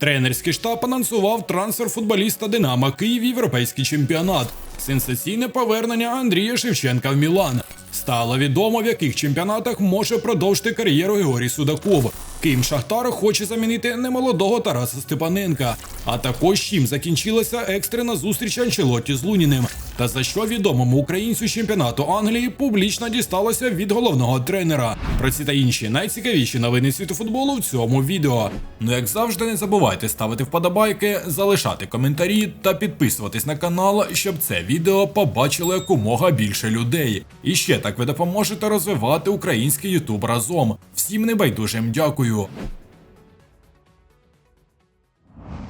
Тренерський штаб анонсував трансфер футболіста Динамо Київ європейський чемпіонат. Сенсаційне повернення Андрія Шевченка в Мілан. Стало відомо, в яких чемпіонатах може продовжити кар'єру Георгій Судаков. Ким Шахтар хоче замінити немолодого Тараса Степаненка. А також чим закінчилася екстрена зустріч Анчелотті з Луніним. Та за що відомому українцю чемпіонату Англії публічно дісталося від головного тренера. Про ці та інші найцікавіші новини світу футболу в цьому відео. Ну як завжди, не забувайте ставити вподобайки, залишати коментарі та підписуватись на канал, щоб це відео побачило якомога більше людей. І ще так ви допоможете розвивати український Ютуб разом. Всім небайдужим дякую.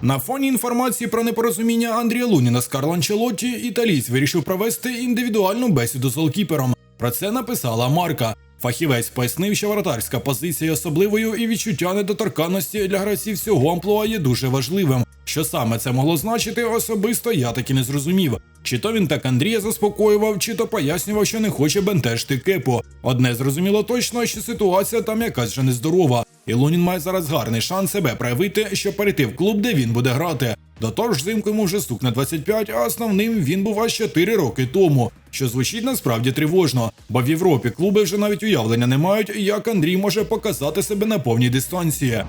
На фоні інформації про непорозуміння Андрія Луніна з Карло Анчелотті, італієць вирішив провести індивідуальну бесіду з голкіпером. Про це написала Марка. Фахівець пояснив, що вратарська позиція особливою і відчуття недоторканності для гравців цього амплуа є дуже важливим. Що саме це могло значити, особисто я таки не зрозумів. Чи то він так Андрія заспокоював, чи то пояснював, що не хоче бентежити кепу. Одне зрозуміло точно, що ситуація там якась вже нездорова. І Лунін має зараз гарний шанс себе проявити, щоб перейти в клуб, де він буде грати. До того ж, взимку йому вже стукне 25, а основним він був аж 4 роки тому, що звучить насправді тривожно, бо в Європі клуби вже навіть уявлення не мають, як Андрій може показати себе на повній дистанції.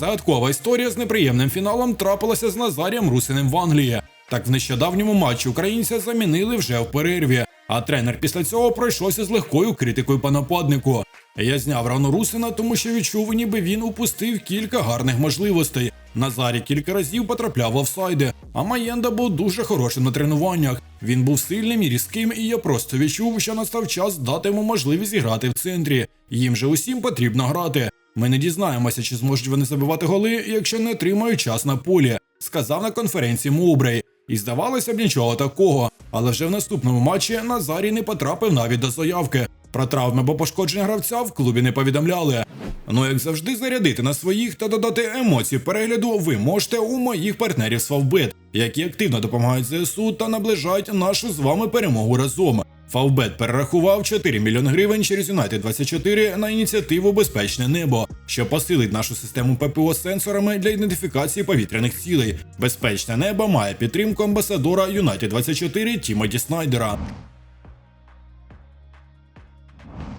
Загадкова історія з неприємним фіналом трапилася з Назарієм Русиним в Англії. Так в нещодавньому матчі українця замінили вже в перерві. А тренер після цього пройшовся з легкою критикою по нападнику. Я зняв рану Русина, тому що відчув, ніби він упустив кілька гарних можливостей. Назарі кілька разів потрапляв в офсайди, а Маєнда був дуже хорошим на тренуваннях. Він був сильним і різким, і я просто відчув, що настав час дати йому можливість грати в центрі. Їм же усім потрібно грати. Ми не дізнаємося, чи зможуть вони забивати голи, якщо не отримають час на полі, сказав на конференції Мовбрей. І здавалося б нічого такого, але вже в наступному матчі Назарій не потрапив навіть до заявки. Про травми або пошкодження гравця в клубі не повідомляли. Ну як завжди, зарядити на своїх та додати емоцій перегляду ви можете у моїх партнерів Фавбет, які активно допомагають ЗСУ та наближають нашу з вами перемогу разом. Фавбет перерахував 4 мільйони гривень через United 24 на ініціативу Безпечне небо, що посилить нашу систему ППО сенсорами для ідентифікації повітряних цілей. Безпечне небо має підтримку амбасадора United 24 Тімоті Снайдера.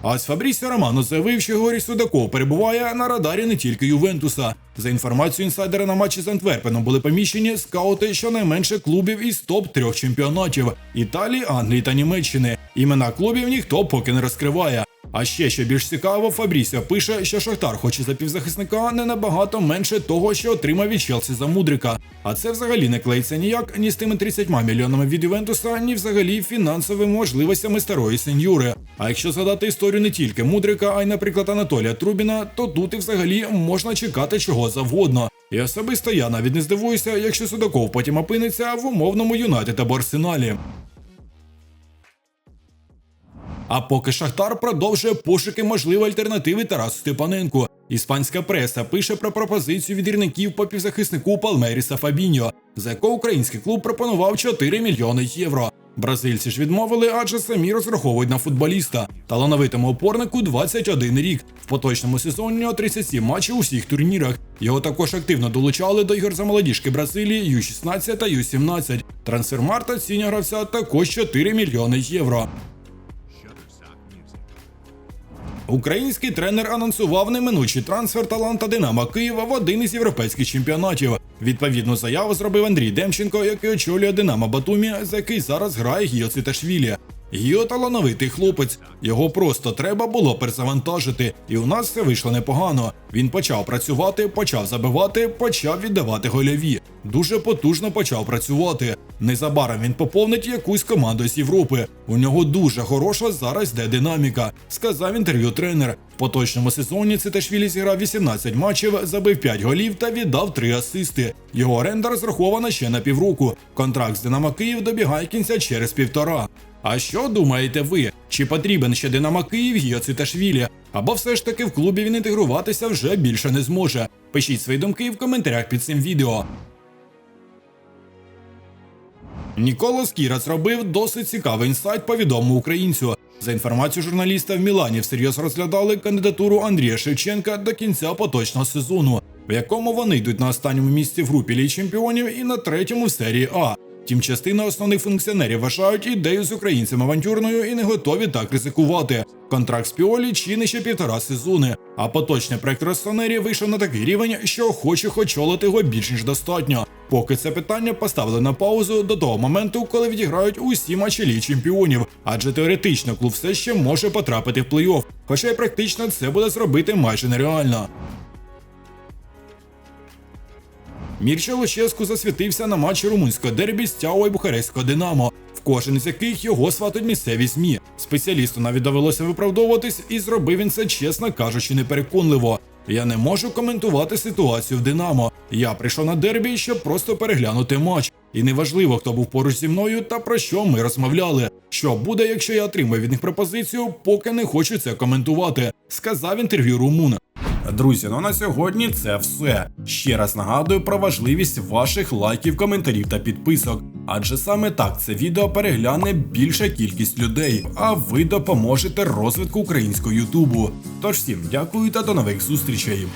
А ось Фабрісіо Романо заявив, що Горій Судаков перебуває на радарі не тільки Ювентуса. За інформацією інсайдера на матчі з Антверпеном були поміщені скаути щонайменше клубів із топ трьох чемпіонатів Італії, Англії та Німеччини. Імена клубів ніхто поки не розкриває. А ще що більш цікаво, Фабрісіо пише, що Шахтар хоче за півзахисника не набагато менше того, що отримав від Челсі за Мудрика. А це взагалі не клеїться ніяк ні з тими 30 мільйонами від Ювентуса, ні взагалі фінансовими можливостями старої сеньори. А якщо згадати історію не тільки Мудрика, а й, наприклад, Анатолія Трубіна, то тут і взагалі можна чекати чого завгодно. І особисто я навіть не здивуюся, якщо Судаков потім опиниться в умовному Юнайтед або Арсеналі. А поки Шахтар продовжує пошуки можливої альтернативи Тарасу Степаненку. Іспанська преса пише про пропозицію відірників по півзахиснику Палмеріса Фабіньо, за якого український клуб пропонував 4 мільйони євро. Бразильці ж відмовили, адже самі розраховують на футболіста. Талановитому опорнику 21 рік. В поточному сезоні у нього 37 матчів у всіх турнірах. Його також активно долучали до ігор за молодіжки Бразилії Ю-16 та Ю-17. Трансфермарт оцінює гравця також 4 мільйони євро. Український тренер анонсував неминучий трансфер таланта Динамо Києва в один із європейських чемпіонатів. Відповідну заяву зробив Андрій Демченко, який очолює Динамо Батумі, за який зараз грає Гіо Циташвілі. Гіо талановитий хлопець. Його просто треба було перезавантажити, і у нас все вийшло непогано. Він почав працювати, почав забивати, почав віддавати гольові. Дуже потужно почав працювати. Незабаром він поповнить якусь команду з Європи. У нього дуже хороша зараз йде динаміка, сказав інтерв'ю тренер. В поточному сезоні Циташвілі зіграв 18 матчів, забив 5 голів та віддав 3 асисти. Його оренда розрахована ще на півроку. Контракт з Динамо Київ добігає кінця через півтора. А що думаєте ви? Чи потрібен ще Динамо Київ Гіо Циташвілі? Або все ж таки в клубі він інтегруватися вже більше не зможе? Пишіть свої думки в коментарях під цим відео. Ніколо Скіра зробив досить цікавий інсайт по відомому українцю. За інформацією журналіста в Мілані всерйоз розглядали кандидатуру Андрія Шевченка до кінця поточного сезону, в якому вони йдуть на останньому місці в групі Ліги чемпіонів і на третьому в серії А. Втім, частина основних функціонерів вважають ідею з українцем авантюрною і не готові так ризикувати. Контракт з Піолі чинить ще півтора сезони, а поточний проект Росонері вийшов на такий рівень, що охочих очолити його більш ніж достатньо. Поки це питання поставили на паузу до того моменту, коли відіграють усі матчі Ліги чемпіонів, адже теоретично клуб все ще може потрапити в плей-офф, хоча й практично це буде зробити майже нереально. Мірча Луческу засвітився на матчі румунського дербі з Тяо і Бухарестського Динамо, в кожен з яких його сватуть місцеві ЗМІ. Спеціалісту навіть довелося виправдовуватись, і зробив він це, чесно кажучи, непереконливо. Я не можу коментувати ситуацію в Динамо. Я прийшов на дербі, щоб просто переглянути матч. І неважливо, хто був поруч зі мною та про що ми розмовляли. Що буде, якщо я отримаю від них пропозицію, поки не хочу це коментувати, сказав інтерв'ю Румуна. Друзі, ну на сьогодні це все. Ще раз нагадую про важливість ваших лайків, коментарів та підписок. Адже саме так це відео перегляне більша кількість людей, а ви допоможете розвитку українського Ютубу. Тож всім дякую та до нових зустрічей.